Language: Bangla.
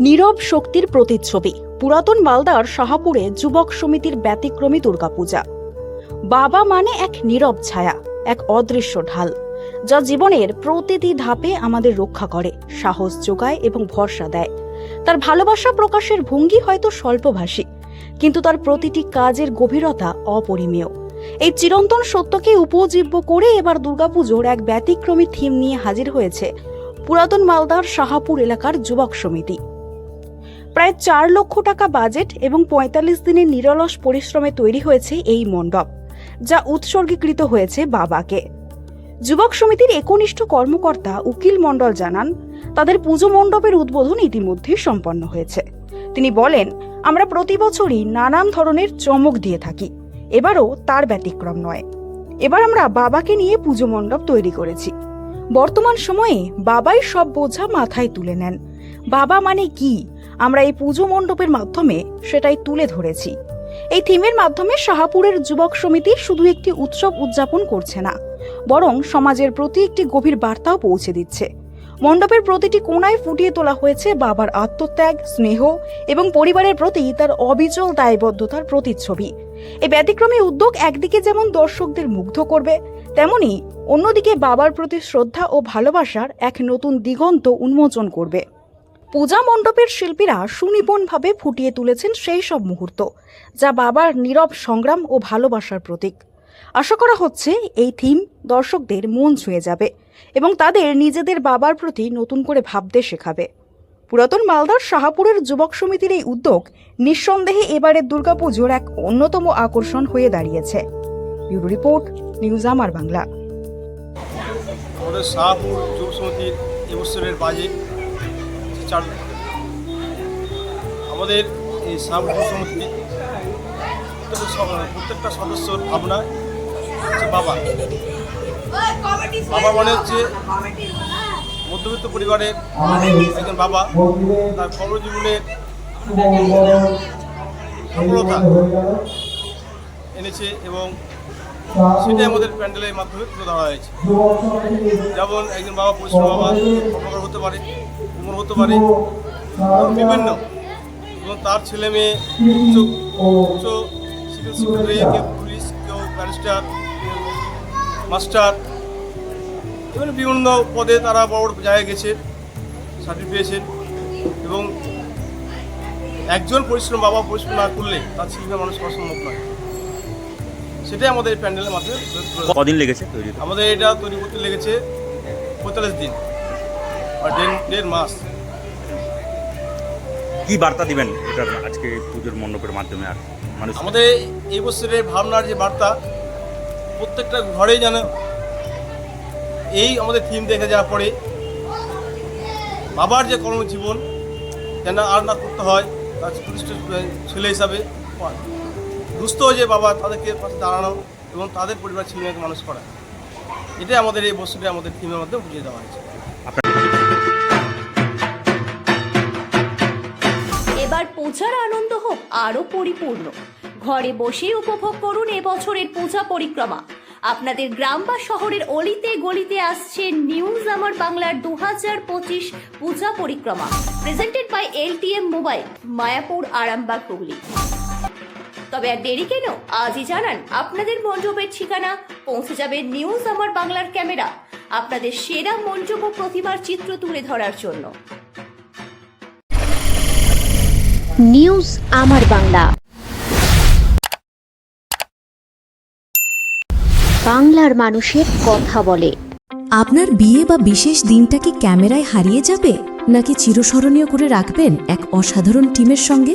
নীরব শক্তির প্রতিচ্ছবি, পুরাতন মালদার শাহাপুরে যুবক সমিতির ব্যতিক্রমী দুর্গাপূজা। বাবা মানে এক নীরব ছায়া, এক অদৃশ্য ঢাল, যা জীবনের প্রতিটি ধাপে আমাদের রক্ষা করে, সাহস যোগায় এবং ভরসা দেয়। তার ভালোবাসা প্রকাশের ভঙ্গি হয়তো স্বল্পভাষী, কিন্তু তার প্রতিটি কাজের গভীরতা অপরিমেয়। এই চিরন্তন সত্যকে উপজীব্য করে এবার দুর্গাপুজোর এক ব্যতিক্রমী থিম নিয়ে হাজির হয়েছে পুরাতন মালদার শাহাপুর এলাকার যুবক সমিতি। প্রায় চার লক্ষ টাকা বাজেট এবং পঁয়তাল্লিশ দিনের নিরলস পরিশ্রমে তৈরি হয়েছে এই মণ্ডপ, যা উৎসর্গীকৃত হয়েছে বাবাকে। যুবক সমিতির একনিষ্ঠ কর্মকর্তা উকিল মণ্ডল জানান, তাদের পুজো মণ্ডপের উদ্বোধন ইতিমধ্যে সম্পন্ন হয়েছে। তিনি বলেন, আমরা প্রতি বছরই নানান ধরনের চমক দিয়ে থাকি, এবারও তার ব্যতিক্রম নয়। এবার আমরা বাবাকে নিয়ে পুজো মণ্ডপ তৈরি করেছি। বর্তমান সময়ে বাবাই সব বোঝা মাথায় তুলে নেন। বাবা মানে কি? আমরা এই পুজো মণ্ডপের মাধ্যমে সেটাই তুলে ধরেছি। এই থিমের মাধ্যমে শাহাপুরের যুবক সমিতি শুধু একটি উৎসব উদযাপন করছে না, বরং সমাজের প্রতি একটি গভীর বার্তাও পৌঁছে দিচ্ছে। মণ্ডপের প্রতিটি কোণায় ফুটিয়ে তোলা হয়েছে বাবার আত্মত্যাগ, স্নেহ এবং পরিবারের প্রতি তার অবিচল দায়বদ্ধতার প্রতিচ্ছবি। এই ব্যতিক্রমী উদ্যোগ একদিকে যেমন দর্শকদের মুগ্ধ করবে, তেমনি অন্যদিকে বাবার প্রতি শ্রদ্ধা ও ভালোবাসার এক নতুন দিগন্ত উন্মোচন করবে। পূজা মণ্ডপের শিল্পীরা সুনিপুণভাবে ফুটিয়ে তুলেছেন সেই সব মুহূর্ত, যা বাবার নীরব সংগ্রাম ও ভালোবাসার প্রতীক। আশা করা হচ্ছে এই থিম দর্শকদের মন ছুঁয়ে যাবে এবং তাদের নিজেদের বাবার প্রতি নতুন করে ভাবতে শেখাবে। পুরাতন মালদার শাহাপুরের যুবক সমিতির এই উদ্যোগ নিঃসন্দেহে এবারের দুর্গাপুজোর এক অন্যতম আকর্ষণ হয়ে দাঁড়িয়েছে। ব্যুরো রিপোর্ট, নিউজ আমার বাংলা। আমাদের শাহপুর যুব সমিতির এবছরের বাজেট চার আমাদের এই যুব সমিতি প্রত্যেকটা সদস্যর ভাবনা হচ্ছে বাবা। বাবা মানে হচ্ছে মধ্যবিত্ত পরিবারের একজন বাবা। তার কর্মজীবনের সফলতা এনেছে এবং সেটাই আমাদের প্যান্ডেলের মাধ্যমে তুলে ধরা হয়েছে। যেমন একজন বাবা পরিশ্রম বাবা কর্মকার হতে পারে, উমর হতে পারে বিভিন্ন। এবং তার ছেলে মেয়ে, উচ্চ উচ্চ সিভিল সেক্রেটারি কেউ পুলিশ, কেউ ব্যারিস্টার মাস্টার এবং বিভিন্ন পদে তারা বড় বড় জায়গায় গেছে, সার্টিফিকেট পেয়েছেন এবং একজন পরিশ্রম বাবা পরিশ্রম না করলে তার ছেলে মানুষ করা সম্ভব নয়। সেটাই আমাদের এই প্যান্ডেলের মাধ্যমে কদিন লেগেছে তৈরি? আমাদের এটা তৈরি করতে লেগেছে পঁয়তাল্লিশ দিন। আর দেড় মাস। কি বার্তা দিবেন এটার আজকে পুজোর মণ্ডপের মাধ্যমে আর মানুষ? আমাদের এই বছরের ভাবনার যে বার্তা প্রত্যেকটা ঘরেই যেন এই আমাদের থিম দেখে যাওয়ার পরে বাবার যে কর্মজীবন যেন আর না করতে হয় তার ছেলে হিসাবে দুস্থ যে বাবা তাদেরকে পাশে দাঁড়ানো এবং তাদের পরিবার ছেলেমেয়েকে মানুষ করা। এটাই আমাদের এই বছরে আমাদের থিমের মধ্যে বুঝিয়ে দেওয়া হয়েছে। এবার পূজার আনন্দ হোক আরও পরিপূর্ণ। ঘরে বসেই উপভোগ করুন এবছরের পূজা পরিক্রমা। আপনাদের গ্রাম বা শহরের অলিতে গলিতে আসছে নিউজ আমার বাংলার দু হাজার পঁচিশ পূজা পরিক্রমা। Presented by LTM mobile Mayapur Arambagh Hooghly তবে আর দেরি কেন? আজই জানান আপনাদের মণ্ডপের ঠিকানা পৌঁছে যাবে নিউজ আমার বাংলার ক্যামেরা। আপনাদের সেরা মণ্ডপ ও প্রতিমার চিত্র তুলে ধরার জন্য। নিউজ আমার বাংলা। বাংলার মানুষের কথা বলে। আপনার বিয়ে বা বিশেষ দিনটা কি ক্যামেরায় হারিয়ে যাবে নাকি চিরস্মরণীয় করে রাখবেন এক অসাধারণ টিমের সঙ্গে?